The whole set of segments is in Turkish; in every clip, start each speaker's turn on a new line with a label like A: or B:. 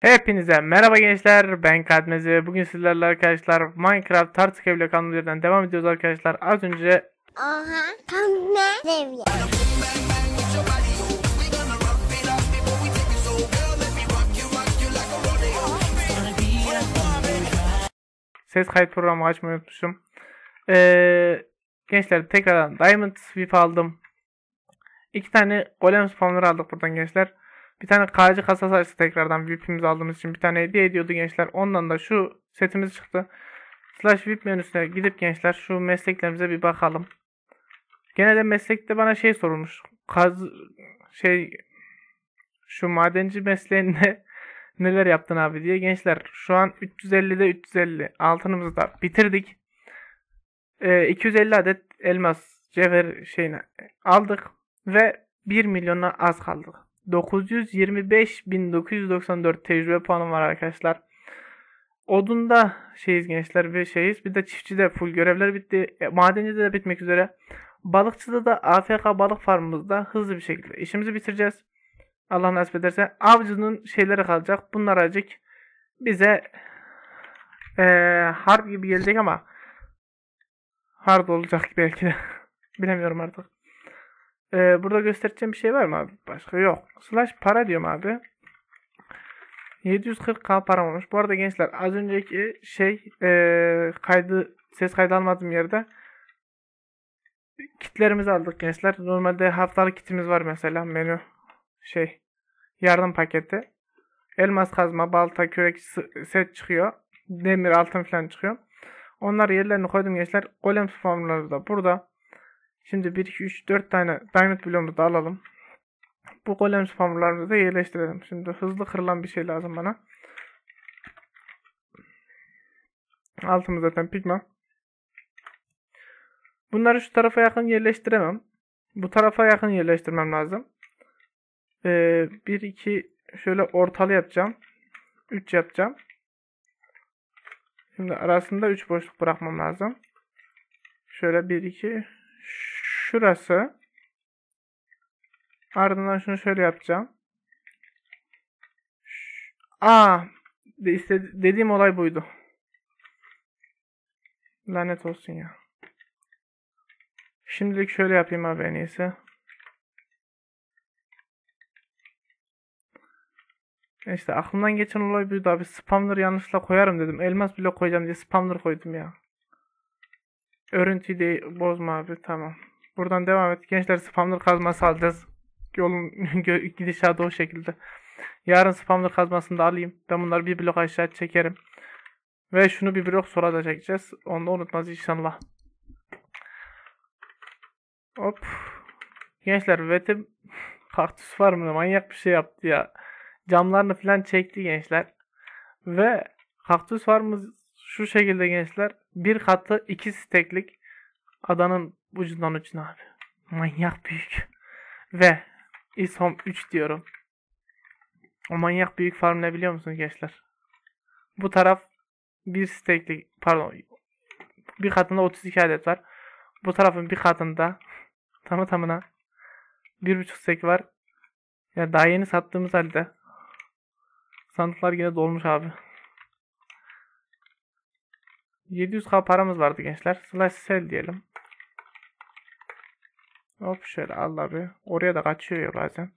A: Hepinize merhaba gençler ben Kadmezi. Bugün sizlerle arkadaşlar Minecraft Tartık Evle kanalı üzerinden devam ediyoruz arkadaşlar. Az önce
B: Oha tam ne? Seviye?
A: ses kayıt programı açmayı unutmuşum. Ee, gençler tekrardan Diamond Sweep aldım. İki tane Golem Spawner aldık buradan gençler bir tane KC kasası açtı tekrardan VIP'imizi aldığımız için bir tane hediye ediyordu gençler ondan da şu setimiz çıktı Slash VIP menüsüne gidip gençler şu mesleklerimize bir bakalım Genelde meslekte bana şey sorulmuş. Kaz şey şu madenci mesleğinde neler yaptın abi diye. Gençler şu an 350'de 350 altınımızı da bitirdik. Ee, 250 adet elmas cevher şeyine aldık ve 1 milyona az kaldık. 925.994 tecrübe puanım var arkadaşlar. Odunda şeyiz gençler ve şeyiz. Bir de çiftçide full görevler bitti. E, madencide de bitmek üzere. Balıkçıda da AFK balık farmımızda hızlı bir şekilde işimizi bitireceğiz. Allah nasip ederse avcının şeyleri kalacak. Bunlar acık bize ee, harp gibi gelecek ama hard olacak belki de. Bilemiyorum artık. Ee, burada göstereceğim bir şey var mı abi? Başka yok. Slash para diyorum abi. 740k param olmuş. Bu arada gençler az önceki şey ee, kaydı ses kaydı almadığım yerde kitlerimizi aldık gençler. Normalde haftalık kitimiz var mesela menü şey yardım paketi. Elmas kazma, balta, kürek set çıkıyor. Demir, altın falan çıkıyor. Onları yerlerine koydum gençler. Golem spamları da burada. Şimdi 1, 2, 3, 4 tane diamond bloğumuzu da alalım. Bu golem spamlarımızı da yerleştirelim. Şimdi hızlı kırılan bir şey lazım bana. Altımız zaten pigma. Bunları şu tarafa yakın yerleştiremem. Bu tarafa yakın yerleştirmem lazım. Ee, 1, 2 şöyle ortalı yapacağım. 3 yapacağım. Şimdi arasında 3 boşluk bırakmam lazım. Şöyle 1, 2 şurası. Ardından şunu şöyle yapacağım. Aa, dediğim olay buydu. Lanet olsun ya. Şimdilik şöyle yapayım abi en iyisi. İşte aklımdan geçen olay buydu abi. Spamları yanlışla koyarım dedim. Elmas bile koyacağım diye spamları koydum ya. Örüntüyü de bozma abi tamam. Buradan devam et. Gençler spamları kazması alacağız. Yolun gidişatı o şekilde. Yarın spamları kazmasını da alayım. Ben bunları bir blok aşağı çekerim. Ve şunu bir blok sonra da çekeceğiz. Onu da unutmaz inşallah. Hop. Gençler Vetim kaktüs farmını manyak bir şey yaptı ya. Camlarını falan çekti gençler. Ve kaktüs farmımız şu şekilde gençler. Bir katı iki steklik adanın ucundan ucuna abi. Manyak büyük. Ve ISOM 3 diyorum. O manyak büyük farm ne biliyor musunuz gençler? Bu taraf bir steklik pardon bir katında 32 adet var. Bu tarafın bir katında tamı tamına bir buçuk stek var. Ya daha yeni sattığımız halde sandıklar yine dolmuş abi. 700k paramız vardı gençler. Slash sell diyelim. Hop şöyle al abi. Oraya da kaçıyor ya bazen.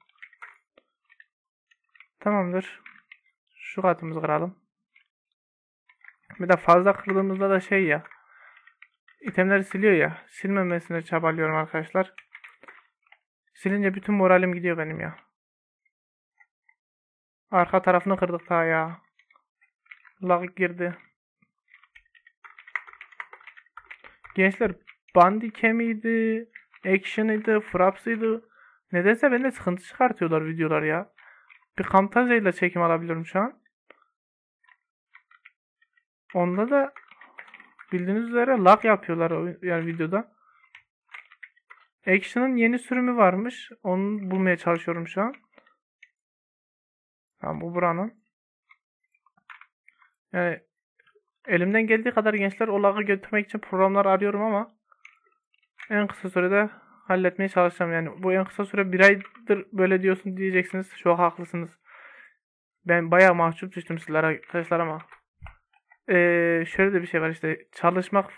A: Tamamdır. Şu katımızı kıralım. Bir de fazla kırdığımızda da şey ya. itemleri siliyor ya. Silmemesine çabalıyorum arkadaşlar. Silince bütün moralim gidiyor benim ya. Arka tarafını kırdık daha ya. Lag girdi. Gençler Bandicam miydi? Action'ıydı, Fraps'ıydı. Nedense bende sıkıntı çıkartıyorlar videolar ya. Bir Camtasia ile çekim alabiliyorum şu an. Onda da bildiğiniz üzere lag yapıyorlar yani videoda. Action'ın yeni sürümü varmış. Onu bulmaya çalışıyorum şu an. Tamam bu buranın. Yani elimden geldiği kadar gençler o lag'ı götürmek için programlar arıyorum ama en kısa sürede halletmeye çalışacağım. Yani bu en kısa süre bir aydır böyle diyorsun diyeceksiniz. Çok haklısınız. Ben bayağı mahcup düştüm sizlere arkadaşlar ama ee, şöyle de bir şey var işte çalışmak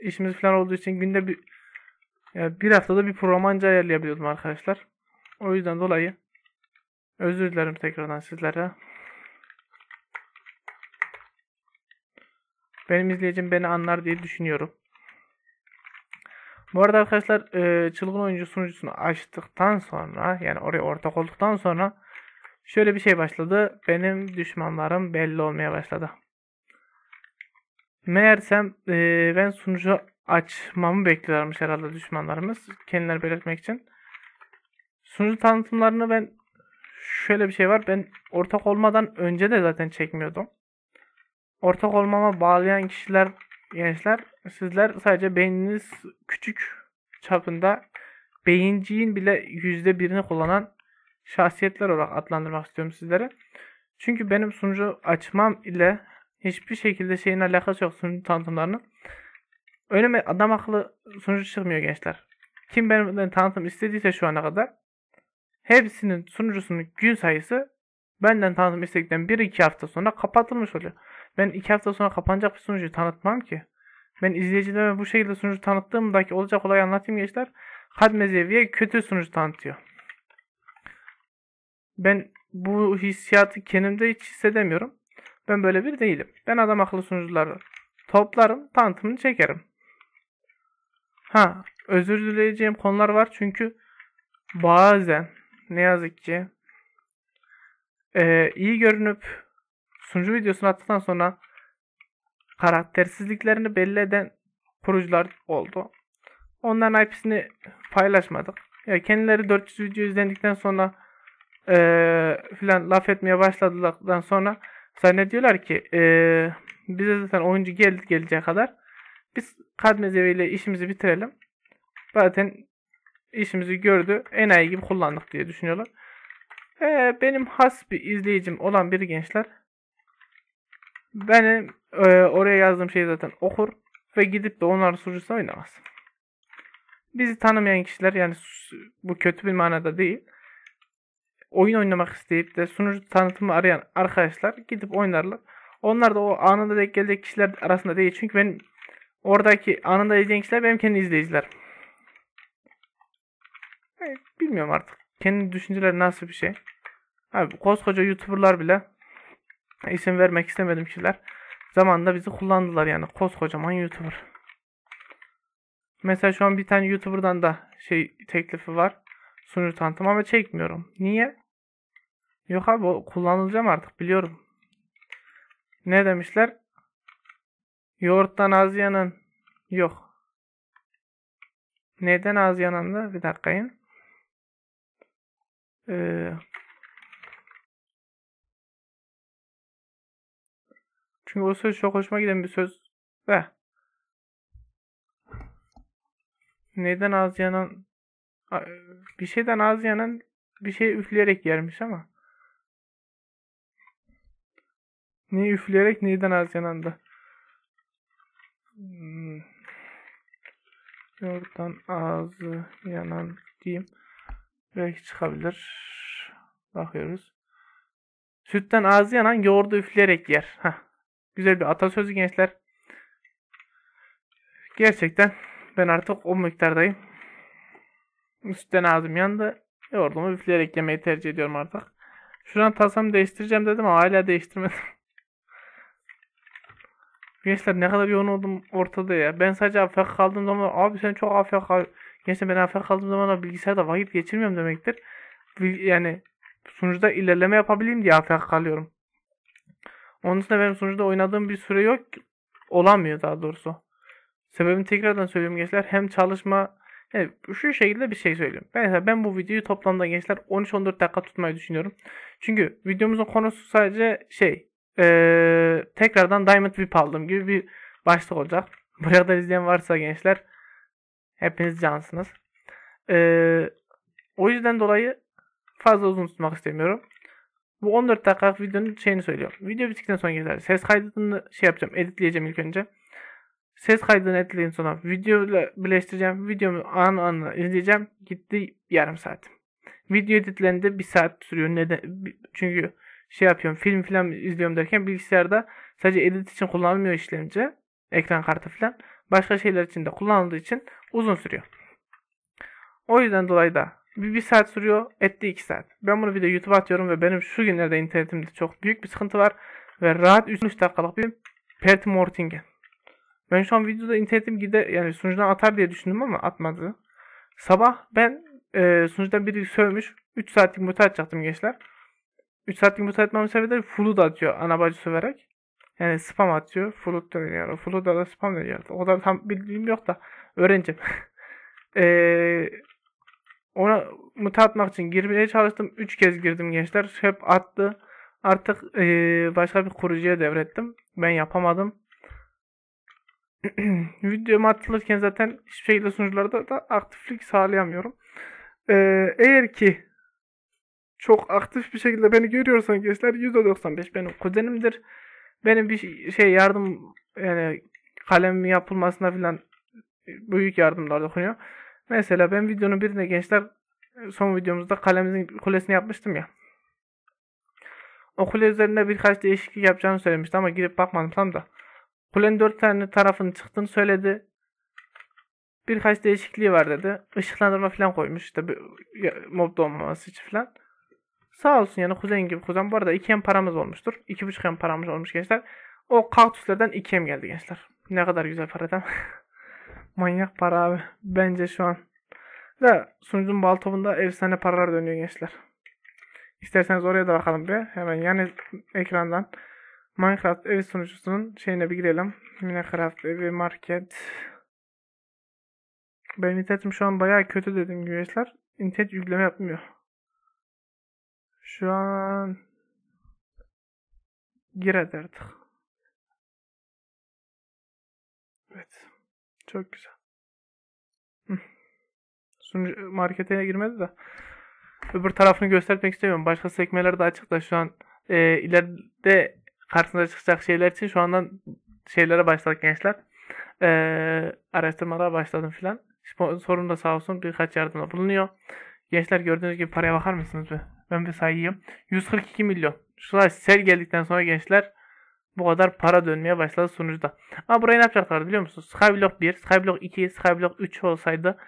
A: işimiz falan olduğu için günde bir ya bir haftada bir program anca ayarlayabiliyordum arkadaşlar. O yüzden dolayı özür dilerim tekrardan sizlere. Benim izleyicim beni anlar diye düşünüyorum. Bu arada arkadaşlar e, çılgın oyuncu sunucusunu açtıktan sonra yani oraya ortak olduktan sonra şöyle bir şey başladı. Benim düşmanlarım belli olmaya başladı. Meğersem e, ben sunucu açmamı bekliyorlarmış herhalde düşmanlarımız. Kendileri belirtmek için. Sunucu tanıtımlarını ben şöyle bir şey var. Ben ortak olmadan önce de zaten çekmiyordum. Ortak olmama bağlayan kişiler gençler sizler sadece beyniniz küçük çapında beyinciğin bile yüzde birini kullanan şahsiyetler olarak adlandırmak istiyorum sizlere. Çünkü benim sunucu açmam ile hiçbir şekilde şeyin alakası yok sunucu tanıtımlarının. Önüme adam akıllı sunucu çıkmıyor gençler. Kim benim tanıtım istediyse şu ana kadar hepsinin sunucusunun gün sayısı benden tanıtım istedikten 1-2 hafta sonra kapatılmış oluyor. Ben 2 hafta sonra kapanacak bir sunucuyu tanıtmam ki. Ben izleyicilerime bu şekilde sunucu tanıttığımdaki olacak olayı anlatayım gençler. Kadmezeviye kötü sunucu tanıtıyor. Ben bu hissiyatı kendimde hiç hissedemiyorum. Ben böyle bir değilim. Ben adam akıllı sunucuları toplarım, tanıtımını çekerim. Ha, özür dileyeceğim konular var çünkü bazen ne yazık ki e, iyi görünüp sunucu videosunu attıktan sonra karaktersizliklerini belli eden kurucular oldu. Onların IP'sini paylaşmadık. Ya yani kendileri 400 video izlendikten sonra e, filan laf etmeye başladıktan sonra zannediyorlar ki e, bize zaten oyuncu geldi geleceği kadar biz Kadmezevi ile işimizi bitirelim. Zaten işimizi gördü. Enayi gibi kullandık diye düşünüyorlar. E, benim has bir izleyicim olan bir gençler benim e, oraya yazdığım şeyi zaten okur ve gidip de onların sunucusuna oynamaz. Bizi tanımayan kişiler yani bu kötü bir manada değil. Oyun oynamak isteyip de sunucu tanıtımı arayan arkadaşlar gidip oynarlar. Onlar da o anında denk gelecek kişiler arasında değil. Çünkü benim oradaki anında izleyen kişiler benim kendi izleyiciler. Evet, bilmiyorum artık. Kendi düşünceleri nasıl bir şey. Abi koskoca YouTuber'lar bile isim vermek istemedim kişiler. Zamanında bizi kullandılar yani koskocaman YouTuber. Mesela şu an bir tane YouTuber'dan da şey teklifi var. Sunucu tanıtım ama çekmiyorum. Niye? Yok abi o kullanılacağım artık biliyorum. Ne demişler? Yoğurttan az yanan yok. Neden az yanandı? Bir dakikayın. Ee, Çünkü o söz çok hoşuma giden bir söz. Ve neden ağız yanan bir şeyden ağız yanan bir şey üfleyerek yermiş ama niye üfleyerek neyden ağız yanandı? Hmm. Yoğurttan ağzı yanan diyeyim. Belki çıkabilir. Bakıyoruz. Sütten ağzı yanan yoğurdu üfleyerek yer. Heh. Güzel bir atasözü gençler. Gerçekten ben artık o miktardayım. Üstten ağzım yandı. Yoğurdumu üfleyerek yemeyi tercih ediyorum artık. Şuradan tasarım değiştireceğim dedim ama hala değiştirmedim. Gençler ne kadar yoğun oldum ortada ya. Ben sadece afk kaldığım zaman abi sen çok afk Gençler ben afk kaldığım zaman bilgisayarda vakit geçirmiyorum demektir. Yani sunucuda ilerleme yapabileyim diye afk kalıyorum. Onun dışında benim sonuçta oynadığım bir süre yok. Olamıyor daha doğrusu. Sebebini tekrardan söylüyorum gençler. Hem çalışma yani şu şekilde bir şey söyleyeyim. Ben, ben bu videoyu toplamda gençler 13-14 dakika tutmayı düşünüyorum. Çünkü videomuzun konusu sadece şey ee, tekrardan Diamond VIP aldım gibi bir başlık olacak. Buraya da izleyen varsa gençler hepiniz cansınız. Ee, o yüzden dolayı fazla uzun tutmak istemiyorum. Bu 14 dakikalık videonun şeyini söylüyorum. Video bittikten sonra gelir. Ses kaydını şey yapacağım. Editleyeceğim ilk önce. Ses kaydını editleyince sonra video ile birleştireceğim. Videomu an anına izleyeceğim. Gitti yarım saat. Video editlerinde bir saat sürüyor. Neden? Çünkü şey yapıyorum film falan izliyorum derken bilgisayarda sadece edit için kullanılmıyor işlemci. Ekran kartı falan. Başka şeyler için de kullanıldığı için uzun sürüyor. O yüzden dolayı da bir, bir saat sürüyor. Etti iki saat. Ben bunu video YouTube'a atıyorum ve benim şu günlerde internetimde çok büyük bir sıkıntı var. Ve rahat 3 dakikalık bir Perti Mortingen. Ben şu an videoda internetim gider yani sunucudan atar diye düşündüm ama atmadı. Sabah ben e, sunucudan biri sövmüş. 3 saatlik muta atacaktım gençler. 3 saatlik muta etmem sebebi de full'u da atıyor ana bacı söverek. Yani spam atıyor. Full'u da deniyor. Full'u da, spam deniyor. O da tam bildiğim yok da öğreneceğim. Eee ona muta atmak için girmeye çalıştım. 3 kez girdim gençler. Hep attı. Artık eee, başka bir kurucuya devrettim. Ben yapamadım. Videomu atılırken zaten hiçbir şekilde sunucularda da aktiflik sağlayamıyorum. Eee, eğer ki çok aktif bir şekilde beni görüyorsan gençler %95 benim kuzenimdir. Benim bir şey yardım yani kalem yapılmasına filan büyük yardımlar dokunuyor. Mesela ben videonun birinde gençler son videomuzda kalemimizin kulesini yapmıştım ya. O kule üzerinde birkaç değişiklik yapacağını söylemişti ama girip bakmadım tam da. Kulenin dört tane tarafının çıktığını söyledi. Birkaç değişikliği var dedi. Işıklandırma falan koymuş işte mob olmaması için falan. Sağ olsun yani kuzen gibi kuzen. Bu arada 2M paramız olmuştur. 2.5M paramız olmuş gençler. O kaktüslerden 2M geldi gençler. Ne kadar güzel para değil mi? Manyak para abi. Bence şu an. Ve sunucunun baltopunda efsane paralar dönüyor gençler. İsterseniz oraya da bakalım bir. Hemen yani ekrandan Minecraft ev sunucusunun şeyine bir girelim. Minecraft evi market. Benim internetim şu an bayağı kötü gibi gençler. İnternet yükleme yapmıyor. Şu an gir hadi Çok güzel. Sunucu markete girmedi de. Öbür tarafını göstermek istemiyorum. Başka sekmeler de açık da şu an e, ileride karşınıza çıkacak şeyler için şu andan şeylere başladık gençler. E, araştırmalara başladım filan. Sorun da sağ olsun birkaç yardımda bulunuyor. Gençler gördüğünüz gibi paraya bakar mısınız be? Ben bir sayayım. 142 milyon. Şu sel geldikten sonra gençler bu kadar para dönmeye başladı sunucuda. Ama burayı ne yapacaklar biliyor musunuz? Skyblock 1, Skyblock 2, Skyblock 3 olsaydı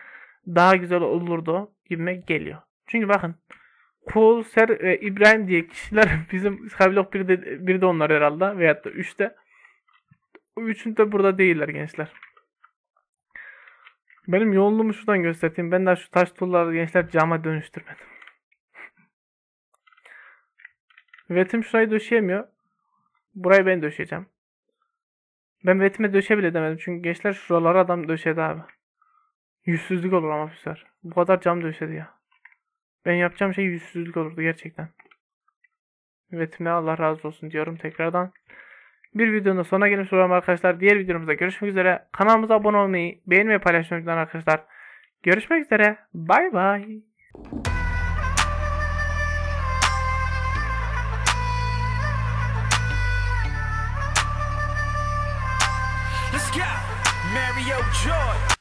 A: daha güzel olurdu gibime geliyor. Çünkü bakın Cool, Ser ve İbrahim diye kişiler bizim Skyblock 1'de, 1'de onlar herhalde veyahut da 3'te. O üçünde burada değiller gençler. Benim yoğunluğumu şuradan göstereyim. Ben daha şu taş tulları gençler cama dönüştürmedim. Vetim şurayı döşeyemiyor. Burayı ben döşeyeceğim. Ben vetime döşe bile demedim. Çünkü gençler şuralara adam döşedi abi. Yüzsüzlük olur ama bu Bu kadar cam döşedi ya. Ben yapacağım şey yüzsüzlük olurdu gerçekten. Vetime Allah razı olsun diyorum tekrardan. Bir videonun sonuna gelmiş olalım arkadaşlar. Diğer videomuzda görüşmek üzere. Kanalımıza abone olmayı, beğenmeyi paylaşmayı unutmayın arkadaşlar. Görüşmek üzere. Bay bay. joy.